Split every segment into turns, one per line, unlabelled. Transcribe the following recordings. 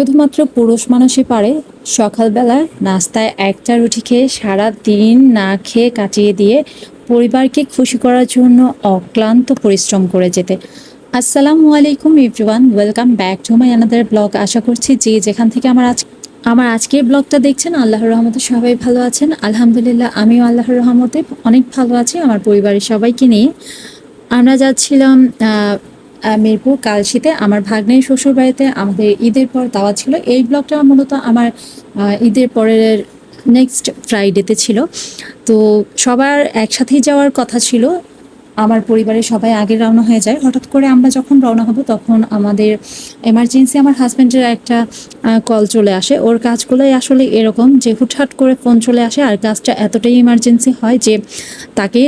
শুধুমাত্র পুরুষ মানুষই পারে। সকালবেলা নাস্তায় একটা রুটি খেয়ে সারা দিন না খেয়ে কাটিয়ে দিয়ে পরিবারকে খুশি করার জন্য অক্লান্ত পরিশ্রম করে যেতে। আসসালামু আলাইকুম everyone welcome back to my another blog আশা করছি যে যেখান থেকে আমার আজ আমার আজকের ব্লগটা দেখছেন, আল্লাহর রহমতে সবাই ভালো আছেন। আলহামদুলিল্লাহ, আমিও আল্লাহর রহমতে অনেক ভালো আছি, আমার পরিবারের সবাইকে নিয়ে। আমরা যাচ্ছিলাম মিরপুর কালশিতে আমার ভাগ্নের শ্বশুর বাড়িতে আমাদের ঈদের পর দাওয়া ছিল। এই ব্লগটা মূলত আমার ঈদের পরের নেক্সট ফ্রাইডেতে ছিল। তো সবার একসাথেই যাওয়ার কথা ছিল। আমার পরিবারের সবাই আগে রওনা হয়ে যায়। হঠাৎ করে আমরা যখন রওনা হব, তখন আমাদের এমার্জেন্সি আমার হাজব্যান্ডের একটা কল চলে আসে। ওর কাজগুলোই আসলে এরকম যে হুটহাট করে ফোন চলে আসে। আর কাজটা এতটাই ইমার্জেন্সি হয় যে তাকে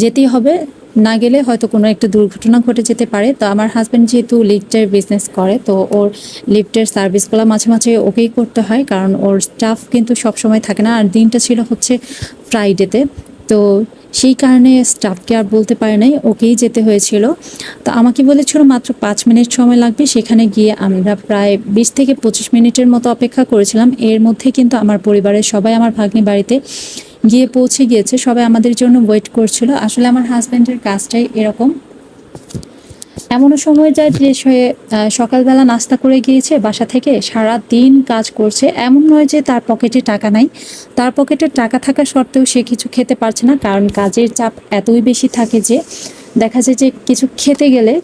যেতেই হবে। না গেলে হয়তো কোনো একটা দুর্ঘটনা ঘটে যেতে পারে। তো আমার হাজব্যান্ড যেহেতু লিফটের বিজনেস করে, তো ওর লিফটের সার্ভিসগুলো মাঝে মাঝে ওকেই করতে হয়, কারণ ওর স্টাফ কিন্তু সবসময় থাকে না। আর দিনটা ছিল হচ্ছে ফ্রাইডেতে তো সেই কারণে স্টাফকে আর বলতে পারে নাই, ওকেই যেতে হয়েছিল। তো আমাকে বলেছিল, মাত্র পাঁচ মিনিট সময় লাগবে, সেখানে গিয়ে আমরা প্রায় বিশ থেকে পঁচিশ মিনিটের মতো অপেক্ষা করেছিলাম। এর মধ্যে কিন্তু আমার পরিবারের সবাই আমার ভাগ্নি বাড়িতে গিয়ে পৌঁছে গিয়েছে, সবাই আমাদের জন্য ওয়েট করছিল। আসলে আমার হাজব্যান্ডের কাজটাই এরকম। এমনও সময় যায় যে সে সকালবেলা নাস্তা করে গিয়েছে, বাসা থেকে সারা দিন কাজ করছে। এমন নয় যে তার পকেটে টাকা নাই। তার পকেটে টাকা থাকা সত্ত্বেও সে কিছু খেতে পারছে না, কারণ কাজের চাপ এতই বেশি থাকে যে দেখা যায় যে কিছু খেতে গেলে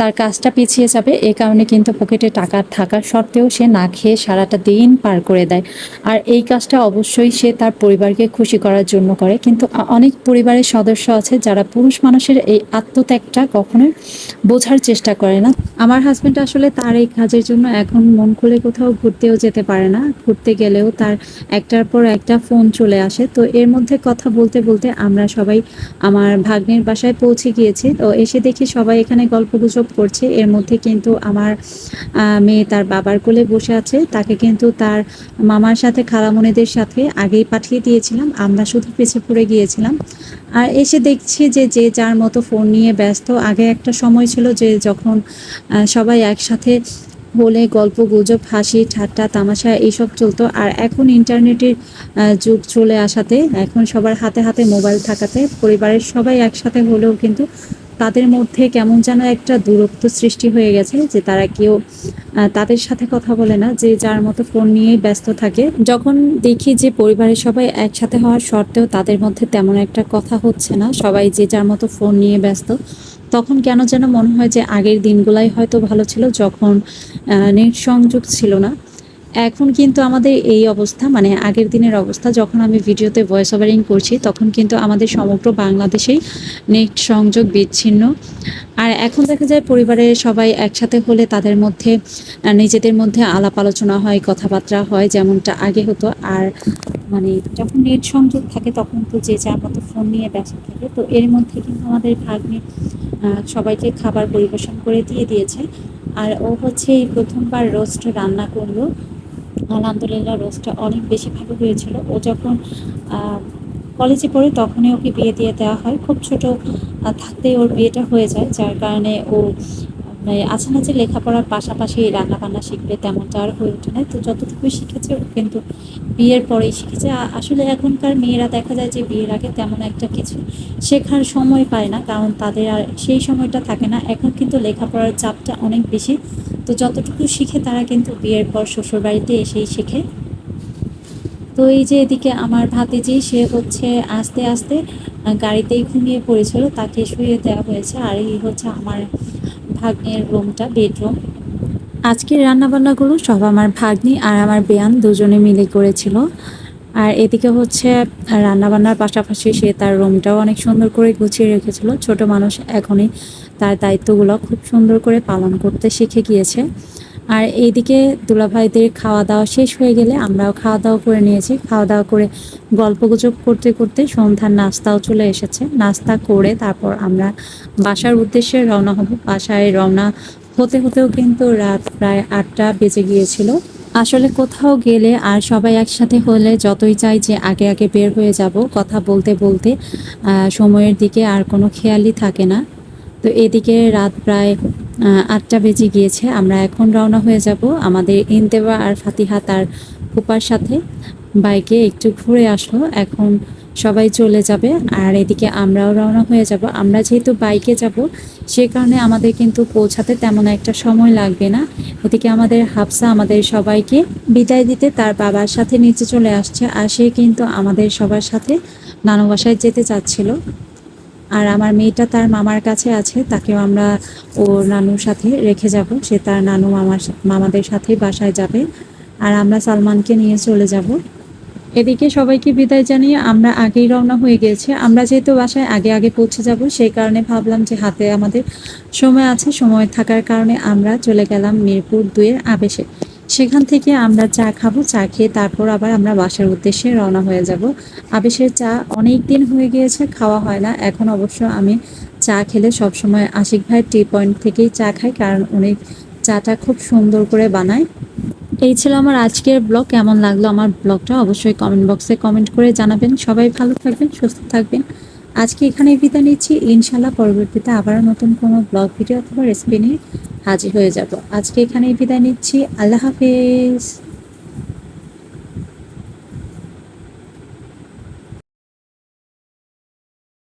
তার কাজটা পিছিয়ে যাবে এই কারণে কিন্তু পকেটে টাকা থাকা সত্ত্বেও সে না খেয়ে সারাটা দিন পার করে দেয়। আর এই কাজটা অবশ্যই সে তার পরিবারকে খুশি করার জন্য করে। কিন্তু অনেক পরিবারের সদস্য আছে যারা পুরুষ মানুষের এই আত্মত্যাগটা কখনোই বোঝার চেষ্টা করে না। আমার হাজব্যান্ড আসলে তার এই কাজের জন্য এখন মন খুলে কোথাও ঘুরতেও যেতে পারে না। ঘুরতে গেলেও তার একটার পর একটা ফোন চলে আসে। তো এর মধ্যে কথা বলতে বলতে আমরা সবাই আমার ভাগ্নের বাসায় পৌঁছে গিয়েছি। তো এসে দেখি সবাই এখানে গল্প গুজব করছে। এর মধ্যে কিন্তু আমার মেয়ে তার বাবার কোলে বসে আছে। তাকে কিন্তু তার মামার সাথে খালামণিদের সাথে আগেই পাঠিয়ে দিয়েছিলাম। আমরা শুধু পিছে পড়ে গিয়েছিলাম। আর এসে দেখছি যে যে যার মতো ফোন নিয়ে ব্যস্ত। আগে একটা সময় ছিল যে যখন সবাই একসাথে হলে গল্প, গুজব, হাসি, ঠাট্টা, তামাশা এইসব চলতো। আর এখন ইন্টারনেটের যুগ চলে আসাতে, এখন সবার হাতে হাতে মোবাইল থাকাতে, পরিবারের সবাই একসাথে হলেও কিন্তু তাদের মধ্যে কেমন যেন একটা দূরত্ব সৃষ্টি হয়ে গেছে যে তারা কেউ তাদের সাথে কথা বলে না, যে যার মতো ফোন নিয়েই ব্যস্ত থাকে। যখন দেখি যে পরিবারের সবাই একসাথে হওয়ার সত্ত্বেও তাদের মধ্যে তেমন একটা কথা হচ্ছে না, সবাই যে যার মতো ফোন নিয়ে ব্যস্ত, তখন কেন যেন মনে হয় যে আগের দিনগুলাই হয়তো ভালো ছিল, যখন নেট সংযোগ ছিল না। এখন কিন্তু আমাদের এই অবস্থা মানে আগের দিনের অবস্থা, যখন আমি ভিডিওতে ভয়েস ওভারিং করছি, তখন কিন্তু আমাদের সমগ্র বাংলাদেশেই নেট সংযোগ বিচ্ছিন্ন। আর এখন দেখা যায় পরিবারের সবাই একসাথে হলে তাদের মধ্যে নিজেদের মধ্যে আলাপ আলোচনা হয়, কথাবার্তা হয়, যেমনটা আগে হতো। আর মানে যখন নেট সংযোগ থাকে, তখন তো যে যার মতো ফোন নিয়ে ব্যস্ত থাকে। তো এর মধ্যে কিন্তু আমাদের ভাগ্নে সবাইকে খাবার পরিবেশন করে দিয়ে দিয়েছে। আর ও হচ্ছে এই প্রথমবার রোস্ট রান্না করল। আলহামদুলিল্লাহ রোজটা অনেক বেশি ভালো হয়েছিল। ও যখন কলেজে পড়ে তখনই ওকে বিয়ে দিয়ে দেওয়া হয়। খুব ছোট থাকতেই ওর বিয়েটা হয়ে যায়, যার কারণে ও আছে না যে লেখাপড়ার পাশাপাশি রান্না বান্না শিখবে তেমনটা আর হয়ে ওঠে না। তো যতটুকু শিখেছে কিন্তু বিয়ের পরেই শিখেছে। আসলে এখনকার মেয়েরা দেখা যায় যে বিয়ের আগে তেমন একটা কিছু শেখার সময় পায় না, কারণ তাদের আর সেই সময়টা থাকে না। এখন কিন্তু লেখাপড়ার চাপটা অনেক বেশি। তো যতটুকু শিখে তারা কিন্তু বিয়ের পর শ্বশুর বাড়িতে এসেই শেখে। তো এই যে এদিকে আমার ভাতিজি, সে হচ্ছে আস্তে আস্তে গাড়িতেই ঘুমিয়ে পড়েছিল। তাকে শুয়ে দেওয়া হয়েছে। আর এই হচ্ছে আমার ভাগ্নের রুমটা, বেডরুম। আজকের রান্নাবান্নাগুলো সব আমার ভাগ্নি আর আমার বেয়ান দুজনে মিলে করেছিল। আর এদিকে হচ্ছে রান্নাবান্নার পাশাপাশি সে তার রুমটাও অনেক সুন্দর করে গুছিয়ে রেখেছিল। ছোট মানুষ এখনই তার দায়িত্বগুলো খুব সুন্দর করে পালন করতে শিখে গিয়েছে। আর এইদিকে দুলাভাইদের খাওয়া দাওয়া শেষ হয়ে গেলে আমরাও খাওয়া দাওয়া করে নিয়েছি। খাওয়া দাওয়া করে গল্পগুজব করতে করতে সন্ধ্যার নাস্তাও চলে এসেছে। নাস্তা করে তারপর আমরা বাসার উদ্দেশ্যে রওনা হব। বাসায় রওনা হতে হতেও কিন্তু রাত প্রায় আটটা বেজে গিয়েছিল। আসলে কোথাও গেলে আর সবাই একসাথে হলে যতই চাই যে আগে আগে বের হয়ে যাব। কথা বলতে বলতে সময়ের দিকে আর কোনো খেয়ালই থাকে না। তো এদিকে রাত প্রায় আটটা বেজে গিয়েছে। আমরা এখন রওনা হয়ে যাব আমাদের ইন্তেবা আর ফাতিহা তার ফুপার সাথে। বাইকে একটু ঘুরে আসলো, এখন সবাই চলে যাবে। আর এদিকে আমরাও রওনা হয়ে যাব। আমরা যেহেতু বাইকে যাব, সে কারণে আমাদের কিন্তু পৌঁছাতে তেমন একটা সময় লাগবে না। এদিকে আমাদের হাফসা আমাদের সবাইকে বিদায় দিতে তার বাবার সাথে নিচে চলে আসছে। আর সে কিন্তু আমাদের সবার সাথে নানু বাসায় যেতে চাচ্ছিল। আর আমার মেয়েটা তার মামার কাছে আছে, তাকেও আমরা ওর নানুর সাথে রেখে যাব। সে তার নানু মামার মামাদের সাথেই বাসায় যাবে। আর আমরা সালমানকে নিয়ে চলে যাব। এদিকে সবাইকে বিদায় জানিয়ে আমরা আগেই রওনা হয়ে গিয়েছি। আমরা যেহেতু বাসায় আগে আগে পৌঁছে যাব, সেই কারণে ভাবলাম যে হাতে আমাদের সময় আছে। সময় থাকার কারণে আমরা চলে গেলাম মিরপুর দুয়ের আবেশে। সেখান থেকে আমরা চা খাব, চা খেয়ে তারপর আবার আমরা বাসার উদ্দেশ্যে রওনা হয়ে যাব। আবেশের চা অনেক দিন হয়ে গিয়েছে, খাওয়া হয় না। এখন অবশ্য আমি চা খেলে সবসময় আশিক ভাই টি পয়েন্ট থেকেই চা খাই কারণ উনি চাটা খুব সুন্দর করে বানায়। এই ছিল আমার আজকের ব্লগ। কেমন লাগল আমার ব্লগটা অবশ্যই কমেন্ট বক্সে কমেন্ট করে জানাবেন। সবাই ভালো থাকবেন, সুস্থ থাকবেন। আজকে এখানে বিদায় নিচ্ছি। ইনশাল্লাহ পরবর্তীতে আবারও নতুন কোনো ব্লগ, ভিডিও অথবা রেসিপি নিয়ে হাজির হয়ে যাব। আজকে এখানেই বিদায় নিচ্ছি। আল্লাহ হাফেজ।